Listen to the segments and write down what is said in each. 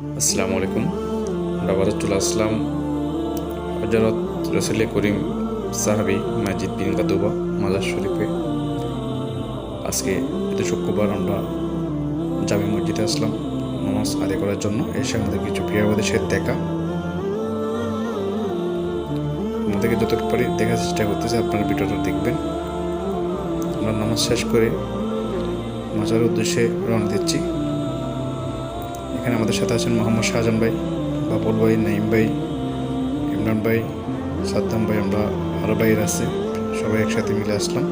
আসসালামু আলাইকুম। আমরা আবার আসলাম হজরত রসুল করিম সাহাবি মাজিদ বিন গাদুবা মাজার শরীফে। আজকে এতে শুক্রবার আমরা জামি মসজিদে আসলাম নামাজ আদায় করার জন্য। এসে আমাদের কিছু প্রিয়বাদের সাথে দেখা। আমাদেরকে যতটুকু পারি দেখার চেষ্টা করতেছি, আপনারা ভিডিওটা দেখবেন। আমরা নামাজ শেষ করে মাজার উদ্দেশ্যে রওনা দিচ্ছি। এখানে আমাদের সাথে আছেন মোহাম্মদ শাহজাহান ভাই, বাবুল ভাই নাইম ভাই, ইমরান ভাই, সাদ্দাম ভাই, আমরা আরও ভাইয়ের আছে। সবাই একসাথে মিলে আসলাম।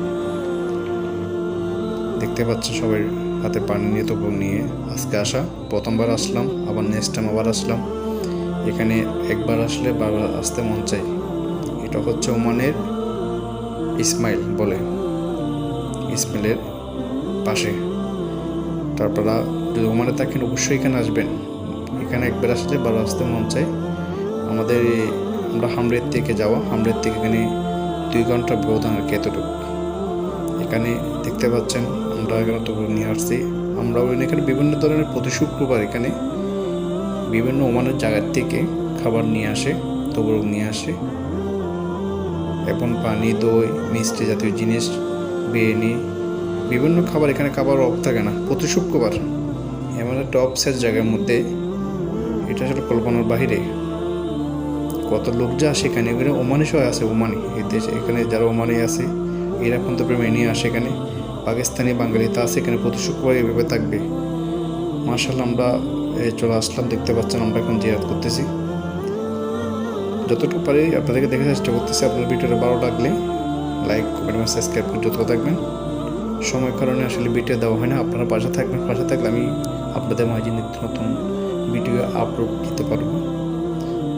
দেখতে পাচ্ছেন সবাই হাতে পানি নিয়ে তবু নিয়ে আজকে আসা। প্রথমবার আসলাম, আবার নেক্সট টাইম আবার আসলাম। এখানে একবার আসলে বারবার আসতে মন চাই। এটা হচ্ছে ওমানের ইসমাইল বলে। ইসমাইলের পাশে। তারপর যদি ওমানে থাকেন, অবশ্যই এখানে আসবেন। এখানে একবার আসলে বারো আসতে মন চাই আমাদের আমরা হামরের থেকে যাওয়া, হামরের থেকে এখানে দুই ঘণ্টা ব্যবধান আর কি এতটুকু। এখানে দেখতে পাচ্ছেন, আমরা এখানে তো নিয়ে আসছি। আমরাও এখানে বিভিন্ন ধরনের প্রতি শুক্রবার এখানে বিভিন্ন ওমানের জায়গার থেকে খাবার নিয়ে আসে, তবুরক নিয়ে আসে। এখন পানি, দই, মিষ্টি জাতীয় জিনিস, বিরিয়ানি বিভিন্ন খাবার এখানে খাবার অফ থাকে না। প্রতি শুক্রবার এমন একটা অফসেট জায়গার মধ্যে, এটা আসলে কল্পনার বাহিরে। কত লোক যা সেখানে এখানে ওমানি সবাই আছে ওমানি। এই দেশে এখানে যারা ওমানি আছে, এরা কিন্তু প্রেমে নিয়ে আসে এখানে। পাকিস্তানি, বাঙালি তা আছে এখানে, প্রতি শুক্রবার এভাবে থাকবে। মার্শাল আমরা চলে আসলাম, দেখতে পাচ্ছেন আমরা এখন জিয়াত করতেছি। যতটুকু পারি আপনাদেরকে দেখে চেষ্টা করতেছি। আপনার ভিডিওটা ভালো লাগলে, লাইক, কমেন্ট এবং সাবস্ক্রাইব করে যত থাকবেন। সময় কারণে আসলে ভিডিও দেওয়া হয় না। আপনারা পাশে থাকবেন, পাশে থাকলে আমি আপনাদের মাঝে নিত্য নতুন ভিডিও আপলোড দিতে পারব।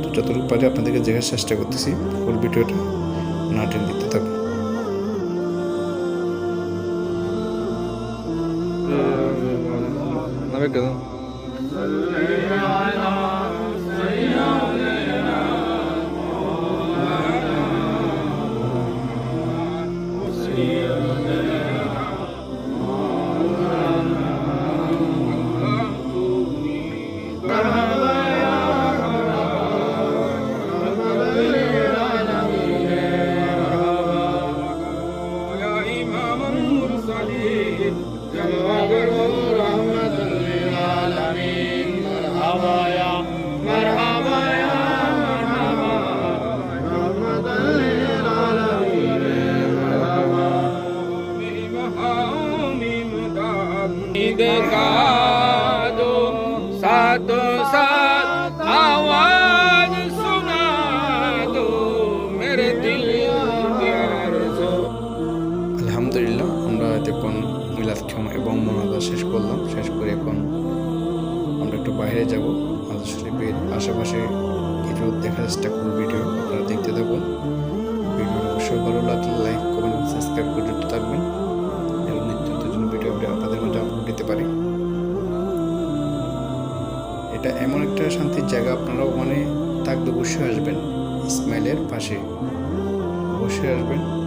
তো যতটুকু পারি আপনাদেরকে দেখার চেষ্টা করতেছি ফুল ভিডিওটা না টেন দিতে থাকুন। يا এতক্ষণ মিলাদক্ষম এবং মনাদা শেষ করলাম, শেষ করে এখন আমরা একটু বাইরে যাব। মাদার শরীফের আশেপাশে কিছু দেখার চেষ্টা করব ভিডিও আপনারা দেখতে থাকুন। ভিডিও অবশ্যই ভালো লাগলে লাইক কমেন্ট সাবস্ক্রাইব করে থাকবেন। এবং নিত্য নতুন ভিডিও আপনাদের মাঝে আপলোড দিতে পারি। এটা এমন একটা শান্তির জায়গা, আপনারা ওখানে থাকলে অবশ্যই আসবেন। ইসমাইলের পাশে। অবশ্যই আসবেন।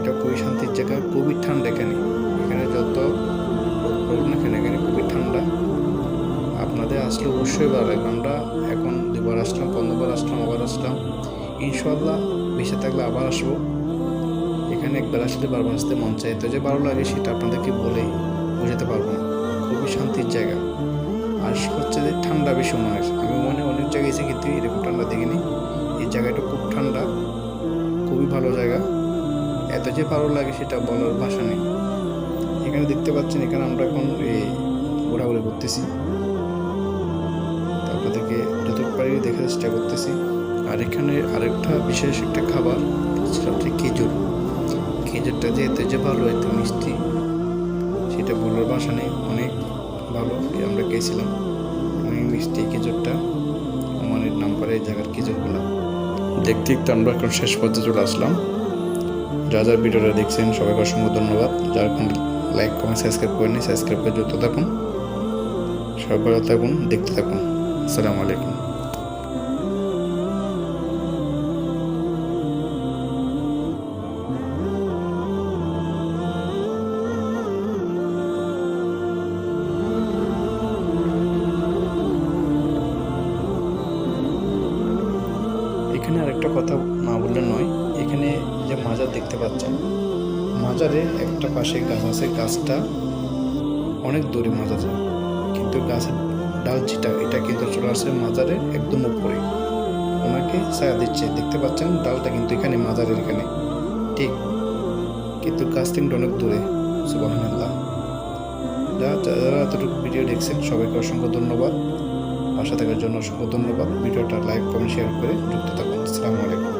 এটা খুবই শান্তির জায়গা, খুবই ঠান্ডা এখানে। এখানে যত রোদ পড়ুক না কেন, এখানে খুবই ঠান্ডা। আপনাদের আসলে অবশ্যই ভালো লাগবে। আমরা এখন দুবার আসলাম, পনেরোবার আসলাম, আবার আসলাম। ইনশাল্লাহ বেঁচে থাকলে আবার আসব। এখানে একবার আসলে বারবার আসতে মন চাই তো যে ভালো লাগে সেটা আপনাদেরকে বলেই বোঝাতে পারব না। খুবই শান্তির জায়গা। আর হচ্ছে যে ঠান্ডা বেশি মনের আমি মনে অনেক জায়গায় এসে কিন্তু এরকম ঠান্ডা দেখিনি। এই জায়গাটা খুব ঠান্ডা। খুবই ভালো জায়গা। এত যে ভালো লাগে সেটা বলার ভাষা নেই। এখানে দেখতে পাচ্ছেন, এখানে আমরা এখন এই ঘোরাঘুরি করতেছি তারপর থেকে যতটুকু পারি দেখার চেষ্টা করতেছি। আর এখানে আরেকটা বিশেষ একটা খাবার, সেটা হচ্ছে খেজুর। খেজুরটা যে এত যে ভালো, এত মিষ্টি, সেটা বলার ভাষা নেই। অনেক ভালো আমরা গেছিলাম অনেক মিষ্টি খেজুরটা। আমাদের নাম করে এই জায়গার খেজুরগুলো। দেখতে দেখতে আমরা এখন শেষ পর্যায়ে চলে আসলাম। যা যার ভিডিওটা দেখছেন, সবাইকে অসংখ্য ধন্যবাদ। যার এখন লাইক কমেন্ট সাবস্ক্রাইব করেনি সাবস্ক্রাইব করে যুক্ত থাকুন। সবাই ভালো থাকুন, দেখতে থাকুন। আসসালামু আলাইকুম। না বললে নয়, এখানে যে মাজার দেখতে পাচ্ছেন মাজারে একটা পাশে গাছ আছে, গাছটা অনেক দূরে মাজার কিন্তু গাছের ডাল যেটা এটা কিন্তু চলে আসছে মাজারে একদম উপরে। ওনাকে ছায়া দিচ্ছে, দেখতে পাচ্ছেন, ডালটা কিন্তু এখানে মাজারের এখানে। ঠিক, কিন্তু গাছ কিন্তু অনেক দূরে সুবাহ যারা যারা এতটুকু ভিডিও দেখছেন, সবাইকে অসংখ্য ধন্যবাদ। পাশে থাকার জন্য অসংখ্য ধন্যবাদ। ভিডিওটা লাইক, কমেন্ট, শেয়ার করে যুক্ত থাকুন। আসসালামু আলাইকুম।